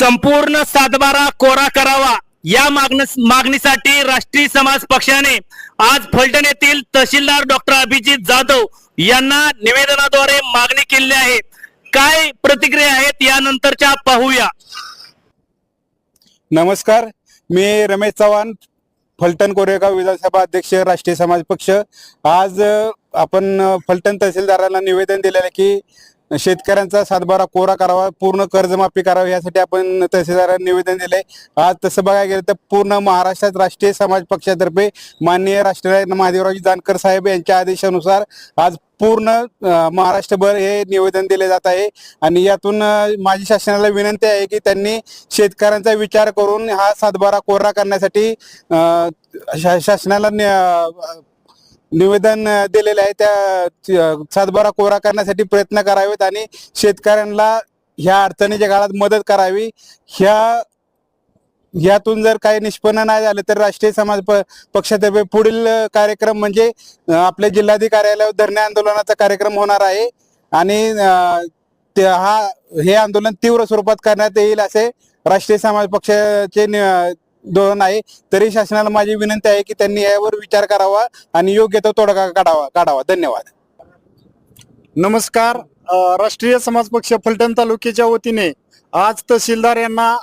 संपूर्ण सातबारा कोरा करावा. या मागणीसाठी राष्ट्रीय समाज पक्षाने आज फलटण येथील तहसीलदार डॉक्टर अभिजित जाधव यांना निवेदनाद्वारे मागणी केली आहे. काय प्रतिक्रिया आहेत यानंतरच्या पाहूया. नमस्कार मी रमेश चव्हाण फलटण कोरेगाव विधानसभा अध्यक्ष राष्ट्रीय समाज पक्ष. आज आपण फलटण तहसीलदारांना निवेदन दिलेलं आहे की शेतकऱ्यांचा सातबारा कोरा करावा पूर्ण कर्जमाफी करावी यासाठी आपण तहसीलदारांना निवेदन दिलंय. आज तसं बघायला गेलं तर पूर्ण महाराष्ट्रात राष्ट्रीय समाज पक्षातर्फे माननीय राष्ट्रीय महादेवरावजी जानकर साहेब यांच्या आदेशानुसार आज पूर्ण महाराष्ट्रभर हे निवेदन दिले जात आहे. आणि यातून माझी शासनाला विनंती आहे की त्यांनी शेतकऱ्यांचा विचार करून हा सातबारा कोरा करण्यासाठी शा- शासनाला निवेदन दिलेलं आहे. त्या सातबारा कोरा करण्यासाठी प्रयत्न करावेत आणि शेतकऱ्यांना ह्या अडचणीच्या काळात मदत करावी. ह्या यातून जर काही निष्पन्न नाही झालं तर राष्ट्रीय समाज प- पक्षातर्फे पुढील कार्यक्रम म्हणजे आपल्या जिल्हाधिकार्यालयावर धरणे आंदोलनाचा कार्यक्रम होणार आहे. आणि ते हा हे आंदोलन तीव्र स्वरूपात करण्यात येईल असे राष्ट्रीय समाज पक्षाचे धोरण आहे तरी शासनाला माझी विनंती आहे की त्यांनी यावर विचार करावा आणि योग्य तो तोडगा काढावा काढावा. धन्यवाद. नमस्कार. राष्ट्रीय समाज पक्ष फलटण तालुक्याच्या वतीने आज तहसीलदार यांना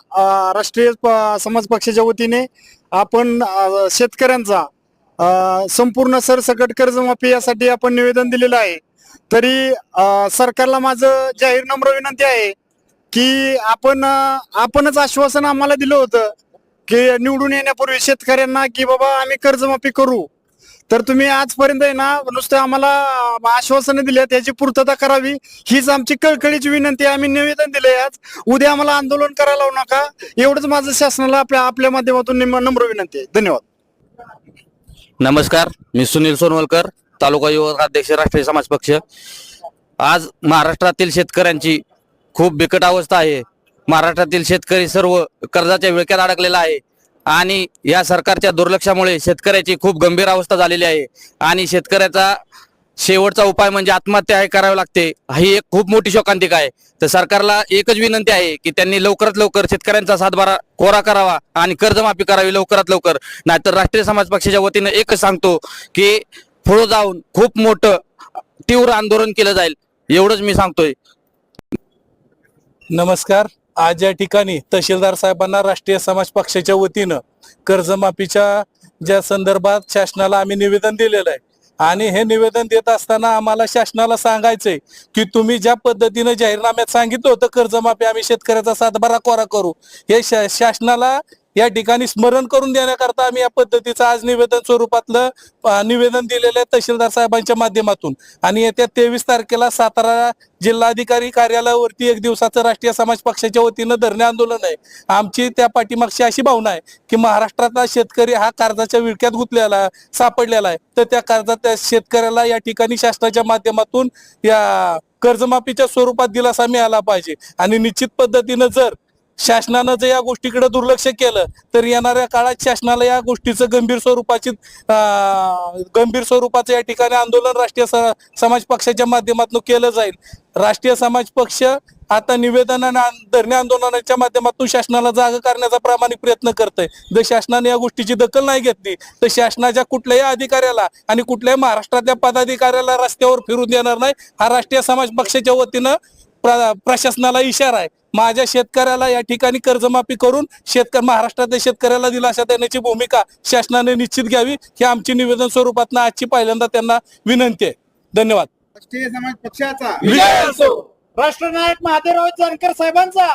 राष्ट्रीय समाज पक्षाच्या वतीने आपण शेतकऱ्यांचा संपूर्ण सरसकट कर्जमाफी यासाठी आपण निवेदन दिलेलं आहे. तरी सरकारला माझं जाहीर नम्र विनंती आहे की आपण आपणच आश्वासन आम्हाला दिलं होतं की निवडून येण्यापूर्वी शेतकऱ्यांना की बाबा आम्ही कर्जमाफी करू. तर तुम्ही आजपर्यंत आहे ना नुसतं आम्हाला आश्वासनं दिली त्याची पूर्तता करावी. हीच आमची कळकळीची विनंती आम्ही निवेदन दिले आज. उद्या आम्हाला आंदोलन करायला लावू नका. एवढंच माझं शासनाला आपल्या आपल्या माध्यमातून नम्र विनंती आहे. धन्यवाद. नमस्कार. मी सुनील सोनवलकर तालुका युवक अध्यक्ष राष्ट्रीय समाज पक्ष. आज महाराष्ट्रातील शेतकऱ्यांची खूप बिकट अवस्था आहे. महाराष्ट्रातील शेतकरी सर्व कर्जाच्या विळक्यात अडकलेला आहे. आणि या सरकारच्या दुर्लक्षामुळे शेतकऱ्याची खूप गंभीर अवस्था झालेली आहे. आणि शेतकऱ्याचा शेवटचा उपाय म्हणजे आत्महत्या हे करावी लागते. ही एक खूप मोठी शोकांतिका आहे. तर सरकारला एकच विनंती आहे की त्यांनी लवकरात लवकर शेतकऱ्यांचा सातबारा कोरा करावा आणि कर्जमाफी करावी लवकरात लवकर. नाहीतर राष्ट्रीय समाज पक्षाच्या वतीनं एकच सांगतो की पुढे जाऊन खूप मोठं तीव्र आंदोलन केलं जाईल. एवढंच मी सांगतोय. नमस्कार. आज या ठिकाणी तहसीलदार साहेबांना राष्ट्रीय समाज पक्षाच्या वतीनं कर्जमाफीच्या ज्या संदर्भात शासनाला आम्ही निवेदन दिलेलं आहे. आणि हे निवेदन देत असताना आम्हाला शासनाला सांगायचंय की तुम्ही ज्या पद्धतीनं जाहीरनाम्यात सांगितलं होतं कर्जमाफी आम्ही शेतकऱ्याचा सातबारा कोरा करू हे शा- शासनाला या ठिकाणी स्मरण करून देण्याकरता आम्ही या पद्धतीचं आज निवेदन स्वरूपातलं निवेदन दिलेलं आहे तहसीलदार साहेबांच्या माध्यमातून. आणि येत्या तेवीस तारखेला सातारा जिल्हाधिकारी कार्यालयावरती एक दिवसाचं राष्ट्रीय समाज पक्षाच्या वतीनं धरणे आंदोलन आहे. आमची त्या पाठीमागची अशी भावना आहे की महाराष्ट्रातला शेतकरी हा कर्जाच्या विळक्यात गुंतलेला सापडलेला आहे. तर त्या कर्जात शेतकऱ्याला या ठिकाणी शासनाच्या माध्यमातून या कर्जमाफीच्या स्वरूपात दिलासा मिळाला पाहिजे. आणि निश्चित पद्धतीनं जर शासनानं जर या गोष्टीकडे दुर्लक्ष केलं तर येणाऱ्या काळात शासनाला या गोष्टीचं गंभीर स्वरूपाची गंभीर स्वरूपाचं या ठिकाणी आंदोलन राष्ट्रीय समाज पक्षाच्या माध्यमातून केलं जाईल. राष्ट्रीय समाज पक्ष आता निवेदन आणि धरणे आंदोलनाच्या माध्यमातून शासनाला जागा करण्याचा प्रामाणिक प्रयत्न करतोय. जर शासनाने या गोष्टीची दखल नाही घेतली तर शासनाच्या कुठल्याही अधिकाऱ्याला आणि कुठल्याही महाराष्ट्रातल्या पदाधिकाऱ्याला रस्त्यावर फिरून देणार नाही. हा राष्ट्रीय समाज पक्षाच्या वतीनं प्र- प्रशासनाला इशारा आहे. माझ्या शेतकऱ्याला या ठिकाणी कर्जमाफी करून शेतकरी महाराष्ट्रातल्या शेतकऱ्याला दिलासा देण्याची भूमिका शासनाने निश्चित घ्यावी ही आमची निवेदन स्वरूपात आजची पहिल्यांदा त्यांना विनंती आहे. धन्यवाद. राष्ट्रीय समाज पक्षाचा. राष्ट्रनायक महादेवराव जानकर साहेबांचा.